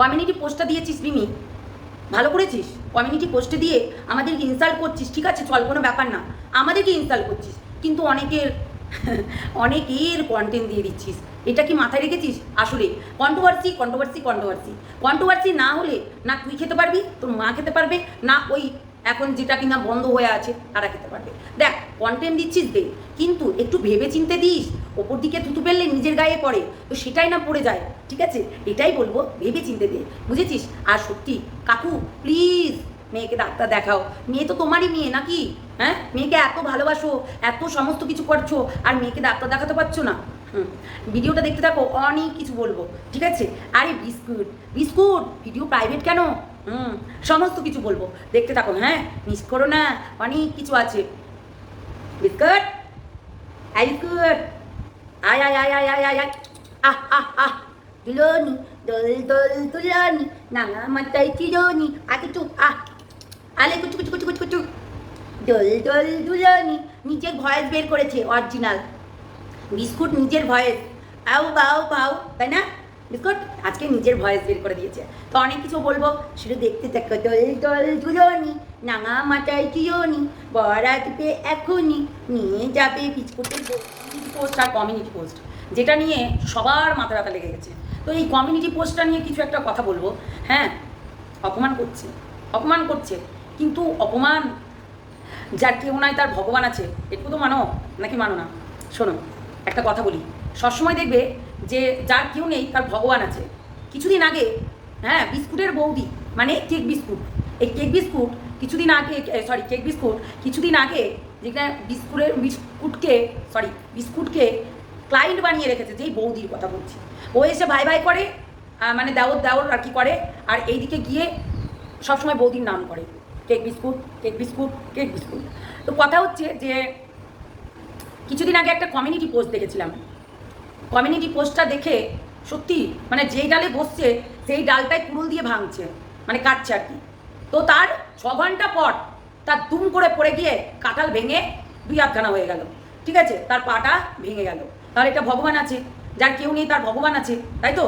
Community পোস্টটা দিয়েছিস রিমি। ভালো করেছিস? কমিউনিটি পোস্টে দিয়ে আমাদেরকে ইনসাল্ট করছিস, ঠিক আছে? চল, কোনো ব্যাপার না। আমাদেরকে ইনসাল্ট করছিস, কিন্তু অনেকের অনেকের কন্টেন্ট দিয়ে দিচ্ছিস। এটা কি মাথায় রেখেছিস? আসলে কন্ট্রোভার্সি কন্ট্রোভার্সি কন্ট্রোভার্সি কন্ট্রোভার্সি না হলে না তুই খেতে পারবি, তোর মা খেতে পারবে, না ওই এখন যেটা কিনা বন্ধ হয়ে আছে, তারা খেতে পারবে। দেখ কন্টেন্ট দিচ্ছিস দে, কিন্তু একটু ভেবে চিনতে দিস, ওপর দিকে থুতু ফেললে নিজের গায়ে পড়ে, তো সেটাই না পড়ে যায়, ঠিক আছে? এটাই বলব ভেবে চিনতে দে, বুঝেছিস? আর সত্যি, কাকু প্লিজ মেয়েকে ডাক্তার দেখাও। মেয়ে তো তোমারই মেয়ে নাকি? হ্যাঁ? মেয়েকে এত ভালোবাসো, এত সমস্ত কিছু করছ, আর মেয়েকে ডাক্তার দেখাতে পারছ না? হুম, ভিডিওটা দেখতে থাকো, অনেক কিছু বলব, ঠিক আছে? আরে বিস্কুট বিস্কুট, ভিডিও প্রাইভেট কেন? হুম, সমস্ত কিছু বলব। দেখতে থাকো হ্যাঁ? মিস করো না অনেক কিছু আছে। বিস্কুট? আই বিস্কুট আয় আয় আয় আয় আয় আয় আয়। আহ আহ আহ। তুলনি দোল দোল তুলনি নাঙা মাতাই চিরনি আগে চুপ, আহ। আলে, কুচু কুচু কুচু কুচু কুচু। দোল দোল, দুলনি, নিজের ভয়েস বের করেছে অরিজিনাল বিস্কুট নিজের ভয়েস। আও বাও বাও তাই না? আজকে নিজের ভয়েস বের করে দিয়েছে। তো অনেক কিছু বলব। সেটা দেখতে থাকো, দোল দোল দুলনি, নাঙা চিরনি বরাত এখনই নিয়ে যাবে বিস্কুটের পোস্ট আর কমিউনিটি পোস্ট যেটা নিয়ে সবার মাথা ব্যথা লেগে গেছে। তো এই কমিউনিটি পোস্টটা নিয়ে কিছু একটা কথা বলব। হ্যাঁ অপমান করছে অপমান করছে, কিন্তু অপমান যার কেউ নাই, তার ভগবান আছে। একটু তো মানো, নাকি মানো না? শোনো, একটা কথা বলি। সবসময় দেখবে যে যার কেউ নেই, তার ভগবান আছে। কিছুদিন আগে হ্যাঁ বিস্কুটের বৌদি মানে কেক বিস্কুট। এই কেক বিস্কুট কিছুদিন আগে সরি কেক বিস্কুট কিছুদিন আগে যেখানে বিস্কুটের বিস্কুটকে সরি বিস্কুটকে ক্লায়েন্ট বানিয়ে রেখেছে, যেই বৌদির কথা বলছি। ও এসে ভাই ভাই করে মানে দেওর দেওর আর কি করে, আর এইদিকে গিয়ে সবসময় বৌদির নাম করে। Cake biscuit cake biscuit cake biscuit. তো কথা হচ্ছে যে, কিছুদিন আগে একটা কমিউনিটি পোস্ট দেখেছিলাম। কমিউনিটি পোস্টটা দেখে সত্যি মানে যেই ডালে বসছে সেই ডালটাই কুড়ুল দিয়ে ভাঙছে মানে কাটছে আর কি। তো তার ছ ঘণ্টা পর তার দুম করে পড়ে গিয়ে কাঁঠাল ভেঙে দুই আধখানা হয়ে গেল। ঠিক আছে? তার পাটা ভেঙে গেল। তার এটা ভগবান আছে। যার কেউ নেই তার ভগবান আছে। তাই তো?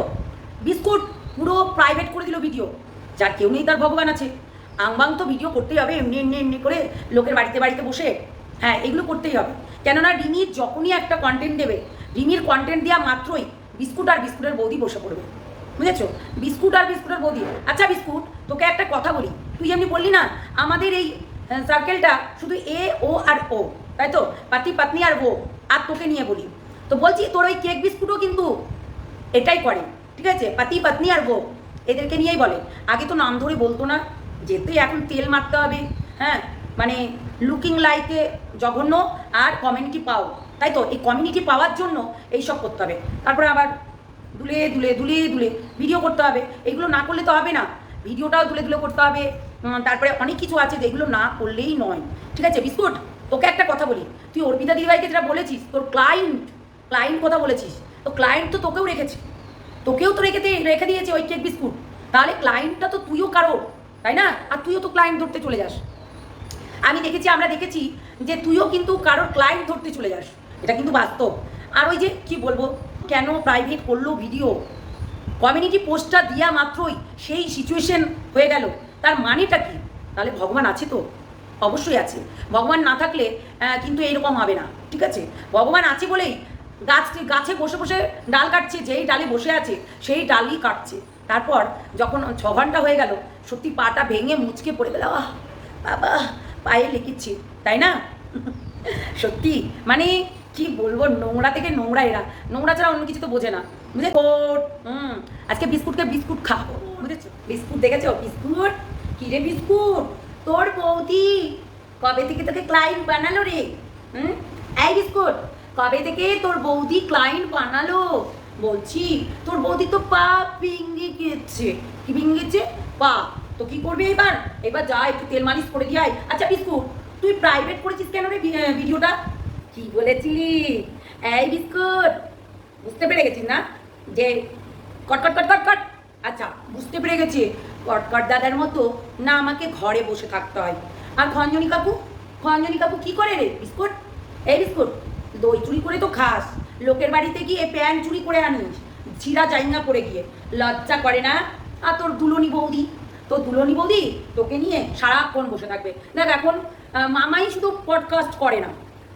বিস্কুট পুরো প্রাইভেট করে দিল ভিডিও যার কেউ নেই তার ভগবান আছে। আংবাং তো ভিডিও করতেই হবে, এমনি এমনি এমনি করে লোকের বাড়িতে বাড়িতে বসে। হ্যাঁ এগুলো করতেই হবে। কেননা রিমির যখনই একটা কন্টেন্ট দেবে রিমির কন্টেন্ট দেওয়া মাত্রই বিস্কুট আর বিস্কুটের বৌদি বসে পড়বে। বুঝেছ? বিস্কুট আর বিস্কুটের বৌদি। আচ্ছা বিস্কুট, তোকে একটা কথা বলি। তুই যেমনি বললি না, আমাদের এই সার্কেলটা শুধু এ, ও আর ও, তাই তো? পাতি, পাতনি আর ও আর তোকে নিয়ে বলি। তো বলছি, তোর ওই কেক বিস্কুটও কিন্তু এটাই করে, ঠিক আছে? পাতি, পাতনি আর বউ। এদেরকে নিয়েই বলে। আগে তো নাম ধরে বলতো না। যেতে এখন তেল মারতে হবে হ্যাঁ? মানে লুকিং লাইকে জঘন্য, আর কমিউনিটি পাও? তাই তো এই কমিউনিটি পাওয়ার জন্য এই সব করতে হবে। তারপরে আবার দুলে দুলে দুলে দুলে ভিডিও করতে হবে। এগুলো না করলে তো হবে না। ভিডিওটাও দুলে দুলে করতে হবে। তারপরে অনেক কিছু আছে যেগুলো না করলেই নয়। ঠিক আছে, বিস্কুট? তোকে একটা কথা বলি। তুই অর্পিতা দিদিভাইকে যেটা বলেছিস, তোর ক্লায়েন্ট ক্লায়েন্ট কথা বলেছিস, তো ক্লায়েন্ট তো তোকেও রেখেছে। তোকেও তো রেখে রেখে দিয়েছে ওই কেক বিস্কুট। তাহলে ক্লায়েন্টটা তো তুইও কারও তাই না? আর তুইও তো ক্লায়েন্ট ধরতে চলে যাস। আমি দেখেছি, আমরা দেখেছি যে তুইও কিন্তু কারোর ক্লায়েন্ট ধরতে চলে যাস। এটা কিন্তু বাস্তব। আর ওই যে, কি বলব, কেন প্রাইভেট করল ভিডিও কমিউনিটি পোস্টটা দেওয়া মাত্রই সেই সিচুয়েশন হয়ে গেল। তার মানেটা কি? তাহলে ভগবান আছে তো? অবশ্যই আছে। ভগবান না থাকলে কিন্তু এরকম হবে না, ঠিক আছে? ভগবান আছে বলেই গাছ, গাছে বসে বসে ডাল কাটছে, যেই ডালে বসে আছে, সেই ডালই কাটছে। তারপর যখন ছ ঘণ্টা হয়ে গেল, সত্যি পাটা ভেঙে মুচকে পড়ে গেল বাবা, পায়ে লেগেছে, তাই না? সত্যি মানে কি বলব, নোংরা থেকে নোংরা এরা। নোংরা ছাড়া অন্য কিছু তো বোঝে না। বুঝে হুম, আজকে বিস্কুটকে বিস্কুট খাব, বুঝেছ? বিস্কুট দেখেছ? বিস্কুট? কি রে বিস্কুট? তোর বৌদি কবে থেকে তোকে ক্লায়েন্ট বানালো রে? হুম? এই বিস্কুট, কবে থেকে তোর বৌদি ক্লায়েন্ট বানালো? বলছি, তোর বৌদি তো পা ভেঙে গেছে। কি ভেঙে গেছে? পা। তো কি করবি এবার এবার যা, একটু তেল মালিশ করে দিয়ে আয়। আচ্ছা বিস্কুট, তুই প্রাইভেট করেছিস কেন রে ভিডিওটা কি বলেছিলি? এই বিস্কুট। বুঝতে পেরে গেছিস না? যে কটকট কট কট আচ্ছা বুঝতে পেরে গেছি। কটকট দাদার মতো না আমাকে ঘরে বসে থাকতে হয়। আর খঞ্জনী কাকু? খঞ্জনী কাকু কি করে রে? বিস্কুট? এই বিস্কুট, দই চুরি করে তো খাস। লোকের বাড়িতে গিয়ে প্যান চুরি করে আনিস। ছিঁড়া জাইঙ্গা পরে গিয়ে। লজ্জা করে না? আর তোর দুলনি বৌদি? তোর দুলনি বৌদি? তোকে নিয়ে সারাক্ষণ বসে থাকবে। দেখ, এখন মামাই শুধু পডকাস্ট করে না।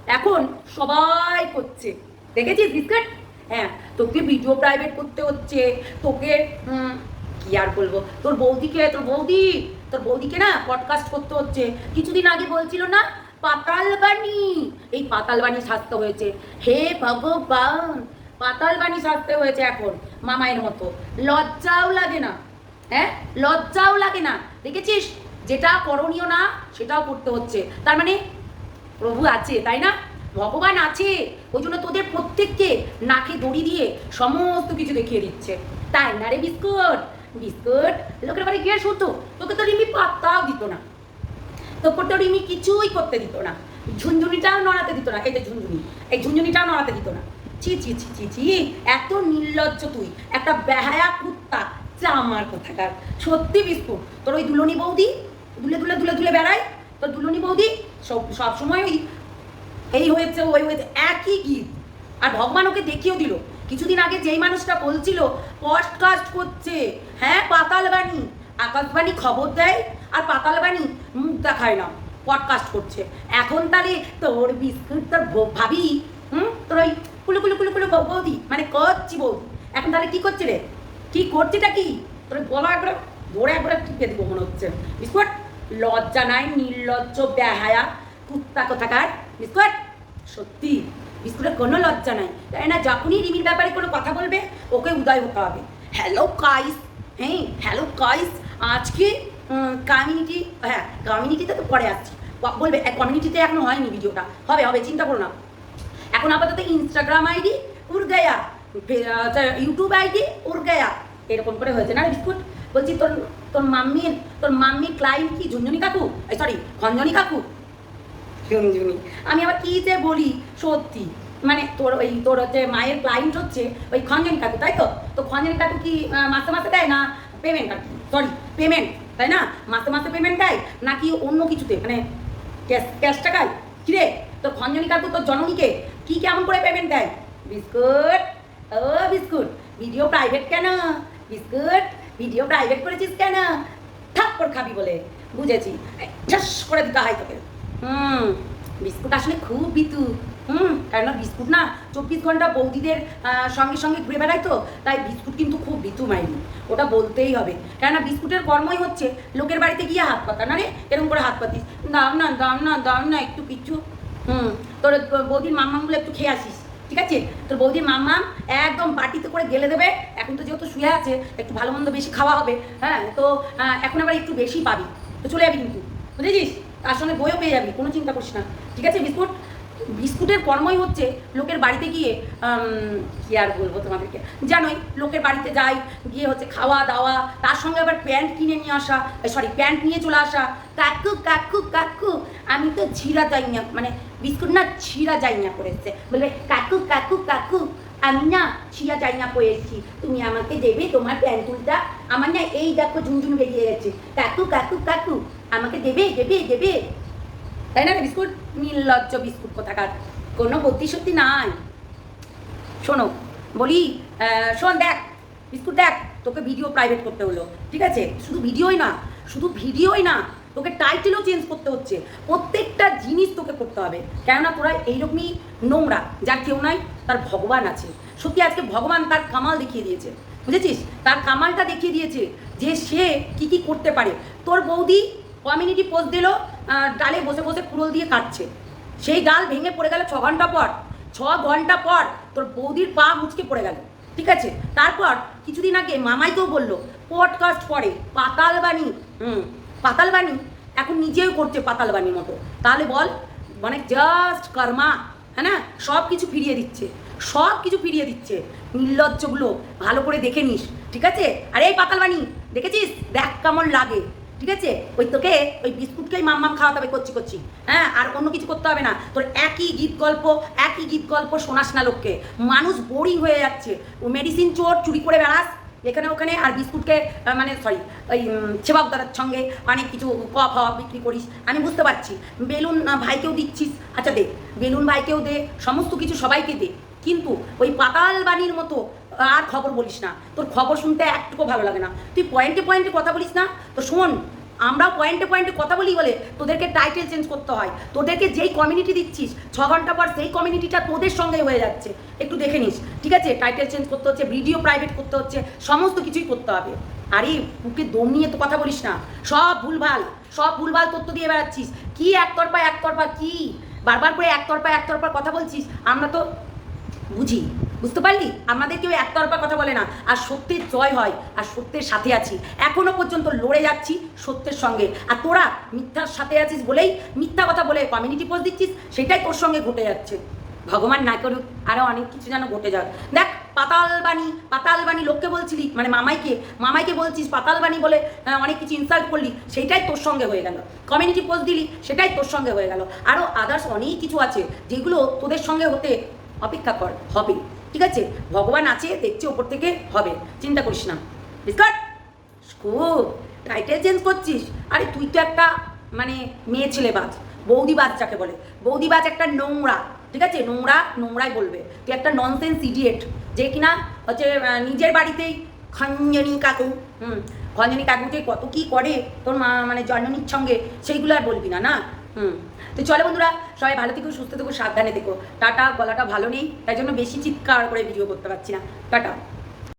এখন সবাই করছে। দেখেছিস বিস্কুট? হ্যাঁ তোকে ভিডিও প্রাইভেট করতে হচ্ছে। তোকে কি আর বলব? তোর বৌদিকে, তোর বৌদি, তোর বৌদিকে না পডকাস্ট করতে হচ্ছে। কিছুদিন আগে বলছিল না, পাতালবাণী। এই পাতালবাণী সাজতে হয়েছে। হে ভগবান, পাতালবাণী সাজতে হয়েছে এখন, মামায়ের মতো। লজ্জাও লাগে না। হ্যাঁ লজ্জাও লাগে না। দেখেছিস? যেটা করণীয় না, সেটাও করতে হচ্ছে। তার মানে প্রভু আছে, তাই না? ভগবান আছে। ওই জন্য তোদের প্রত্যেককে নাকে দড়ি দিয়ে সমস্ত কিছু দেখিয়ে দিচ্ছে। তাই না রে বিস্কুট? বিস্কুট? লোকের বাড়ি গিয়ে শুতো তোকে তো রিমি পাত্তাও দিত না। তোকে তো রিমি কিছুই করতে দিত না। ঝুনঝুনিটাও নড়াতে দিত না। এই যে ঝুনঝুনি, এই ঝুনঝুনিটাও নড়াতে দিত না। ছি ছি ছি ছি ছি, এত নির্লজ্জ তুই। একটা বেহায়া কুত্তা। চামার কোথাকার। সত্যি বিস্কুট। তোর ওই দুলনি বৌদি? দুলে দুলে দুলে দুলে বেড়ায়? তোর দুলনি বৌদি, সব সবসময় ওই, এই হয়েছে, ওই হয়েছে, একই গীত। আর ভগবান ওকে দেখিয়েও দিল। কিছুদিন আগে যেই মানুষটা বলছিল পডকাস্ট করছে। হ্যাঁ পাতালবাণী। আকাশবাণী খবর দেয়, আর পাতালবাণী মুখ দেখায় না। পডকাস্ট করছে। এখন তাহলে তোর বিস্কুট, তোর ভাবি, হুম, তোর ওই কুলু কুলু কুলু কুলু বৌদি মানে করছি বৌদি। এখন তাহলে কী করছে রে? কি করছিটা কি? তোর বলো একবার ধরে একবারে টিপে দিব মনে হচ্ছে। বিস্কুট লজ্জা নাই, নির্লজ্জ, বেহায়া, কুত্তা কোথাকার? বিস্কুট সত্যি বিস্কুটের কোনো লজ্জা নাই। তাই না, যখনই রিমির ব্যাপারে কোনো কথা বলবে, ওকে উদয় হতে হবে। হ্যালো কাইস হ্যাঁ হ্যালো কাইস আজকে কমিউনিটি হ্যাঁ কমিউনিটিতে তো পরে আসছি। বলবে কমিউনিটিতে এখনও হয়নি ভিডিওটা। হবে হবে, চিন্তা করো না। এখন আপাতত ইনস্টাগ্রাম আইডি উড় গয়া ইউটিউব আইডি উড় গয়া এরকম করে হয়েছে না বিস্কুট বলছি, তোর তোর মাম্মির তোর মাম্মির ক্লায়েন্ট কি ঝুনঝুনি কাকু? সরি খঞ্জনি কাকু? ঝুনঝুনি। আমি আবার কি যে বলি সত্যি। মানে তোর ওই তোর হচ্ছে মায়ের ক্লায়েন্ট হচ্ছে ওই খঞ্জনি কাকু তাই তো? তো খঞ্জনি কাকু কি মাসে মাসে দেয় না পেমেন্ট আর সরি পেমেন্ট তাই না? মাসে মাসে পেমেন্ট দেয় নাকি অন্য কিছুতে? মানে ক্যাশ ক্যাশ টাকায়? কিরে? তোর খঞ্জনি কাকু তোর জননীকে কি কেমন করে পেমেন্ট দেয়? বিস্কুট। ও বিস্কুট। ভিডিও প্রাইভেট কেন? বিস্কুট। ভিডিও প্রাইভেট করেছিস কেন? থাপ্পড় খাবি বলে। বুঝেছি। ঠাস করে দিতে হয় তোকে। হুম, বিস্কুট আসলে খুব বিতু। হুম কেন বিস্কুট না চব্বিশ ঘণ্টা বৌদিদের সঙ্গে সঙ্গে ঘুরে বেড়ায় তো, তাই বিস্কুট কিন্তু খুব বিতু মাইনি ওটা বলতেই হবে। কেননা বিস্কুটের কর্মই হচ্ছে। লোকের বাড়িতে গিয়ে হাত পাতা না রে? এরকম করে হাত পাতিস। দাম না দাম না দাম না, একটু কিচ্ছু হুম, তোর বৌদির মাম্মামগুলো একটু খেয়ে আসিস। ঠিক আছে? তোর বৌদির মাম্মাম একদম বাটিতে করে গেলে দেবে। এখন তো যেহেতু শুয়ে আছে, একটু ভালো মন্দ বেশি খাওয়া হবে হ্যাঁ? তো এখন আবার একটু বেশি পাবি। তো চলে যাবি কিন্তু, বুঝেছিস? তার সঙ্গে বইও পেয়ে যাবি, কোনো চিন্তা করিস না। ঠিক আছে, বিস্কুট? বিস্কুটের কর্মই হচ্ছে লোকের বাড়িতে গিয়ে কি আর বলব তোমাদেরকে? জানোই, লোকের বাড়িতে যাই, গিয়ে হচ্ছে খাওয়া দাওয়া, তার সঙ্গে আবার প্যান্ট কিনে নিয়ে আসা সরি প্যান্ট নিয়ে চলে আসা। কাকু কাকু কাকু, আমি তো ছিঁড়া যাই না মানে বিস্কুট না ছিঁড়া যাই না করেছে বলবে, কাকু কাকু কাকু আমি না ছিঁড়া যাই না পড়েছি তুমি আমাকে দেবে তোমার প্যান্টুলটা আমার না এই দেখো ঝুনঝুন বেরিয়ে গেছে। কাকু কাকু কাকু, আমাকে দেবে দেবে দেবে। তাই না বিস্কুট? নির্লজ্জ বিস্কুট কোথাকার। কোনো গতি সত্যি নাই। শোনো, বলি শোন, দেখ, বিস্কুট দেখ, তোকে ভিডিও প্রাইভেট করতে হলো। ঠিক আছে? শুধু ভিডিওই না, শুধু ভিডিওই না তোকে টাইটেলও চেঞ্জ করতে হচ্ছে। প্রত্যেকটা জিনিস তোকে করতে হবে। কেননা তোরা এইরকমই নোংরা, যার কেউ নাই, তার ভগবান আছে। সত্যি আজকে ভগবান তার কামাল দেখিয়ে দিয়েছে। বুঝেছিস? তার কামালটা দেখিয়ে দিয়েছে যে সে কি কি করতে পারে। তোর বৌদি কমিউনিটি পোস্ট দিল ডালে বসে বসে কুড়োল দিয়ে কাটছে। সেই ডাল ভেঙে পড়ে গেল ছ ঘণ্টা পর। ছ ঘণ্টা পর তোর বৌদির পা মুচকে পড়ে গেল। ঠিক আছে? তারপর কিছুদিন আগে মামাইকেও বলল পডকাস্ট করে পাতালবাণী হুম। পাতালবাণী? এখন নিজেও করছে পাতালবাণীর মতো। তাহলে বল মানে জাস্ট কর্মা হ্যাঁ না? সব কিছু ফিরিয়ে দিচ্ছে। সব কিছু ফিরিয়ে দিচ্ছে। নির্লজ্জগুলো, ভালো করে দেখে নিস, ঠিক আছে? আরে এই পাতালবাণী, দেখেছিস? দেখ কেমন লাগে, ঠিক আছে? ওই তোকে, ওই বিস্কুটকেই মাম্মাম খাওয়াতে হবে করছি করছি হ্যাঁ? আর অন্য কিছু করতে হবে না। তোর একই গীত গল্প একই গীত গল্প শোনাস না লোককে। মানুষ বোরিং হয়ে যাচ্ছে। ও মেডিসিন চোর চুরি করে বেড়াস এখানে ওখানে আর বিস্কুটকে মানে সরি ওই ছেবাবদারের সঙ্গে অনেক কিছু কফ হওয়া বিক্রি করিস। আমি বুঝতে পারছি। বেলুন ভাইকেও দিচ্ছিস। আচ্ছা দে, বেলুন ভাইকেও দে, সমস্ত কিছু সবাইকে দে। কিন্তু ওই পাতাল বাণীর মতো আর খবর বলিস না। তোর খবর শুনতে একটুকু ভালো লাগে না। তুই পয়েন্টে পয়েন্টে কথা বলিস না। তো শোন আমরাও পয়েন্টে পয়েন্টে কথা বলি বলে তোদেরকে টাইটেল চেঞ্জ করতে হয়। তোদেরকে যেই কমিউনিটি দিচ্ছিস, ছ ঘণ্টা পর সেই কমিউনিটিটা তোদের সঙ্গে হয়ে যাচ্ছে। একটু দেখে নিস, ঠিক আছে? টাইটেল চেঞ্জ করতে হচ্ছে ভিডিও প্রাইভেট করতে হচ্ছে, সমস্ত কিছুই করতে হবে। আরে, বুকে দম নিয়ে তো কথা বলিস না। সব ভুলভাল সব ভুলভাল তথ্য দিয়ে বেড়াচ্ছিস। কি একতরফা একতরফা কী? বারবার করে একতরফা একতরফা কথা বলছিস? আমরা তো বুঝি। বুঝতে পারলি? আমাদের কেউ একতরফা কথা বলে না। আর সত্যের জয় হয়, আর সত্যের সাথে আছি। এখনও পর্যন্ত লড়ে যাচ্ছি সত্যের সঙ্গে। আর তোরা মিথ্যার সাথে আছিস বলেই মিথ্যা কথা বলে কমিউনিটি পোস্ট দিচ্ছিস, সেটাই তোর সঙ্গে ঘটে যাচ্ছে। ভগবান না করুক আরও অনেক কিছু যেন ঘটে যাক। দেখ, পাতালবাণী পাতালবাণী লোককে বলছিলি মানে মামাইকে। মামাইকে বলছিস পাতালবাণী বলে অনেক কিছু ইনসাল্ট করলি, সেটাই তোর সঙ্গে হয়ে গেল। কমিউনিটি পোস্ট দিলি, সেটাই তোর সঙ্গে হয়ে গেল। আরও আদার্স অনেক কিছু আছে, যেগুলো তোদের সঙ্গে হতে অপেক্ষা কর, হবে। ঠিক আছে? ভগবান আছে, দেখছে ওপর থেকে হবে। চিন্তা করিস না। বিস্কাট খুব টাইটেল চেঞ্জ করছিস? আরে তুই তো একটা মানে মেয়ে ছেলে বাজ। বৌদি বাজ যাকে বলে। বৌদি বাজ একটা নোংরা, ঠিক আছে? নোংরা, নোংরাই বলবে। তুই একটা ননসেন্স ইডিয়েট যে কিনা হচ্ছে নিজের বাড়িতেই খঞ্জনি কাকু, হুম, খঞ্জনি কাকু যে কত কি করে? তোর মা মানে জন্মনির সঙ্গে, সেইগুলো আর বলবি না না? হুম। তো চলো বন্ধুরা, সবাই ভালো থেকো, সুস্থ থেকো, সাবধানে থেকো। টাটা, গলাটা ভালো নেই, তাই জন্য বেশি চিৎকার করে ভিডিও করতে পারছি না। টাটা।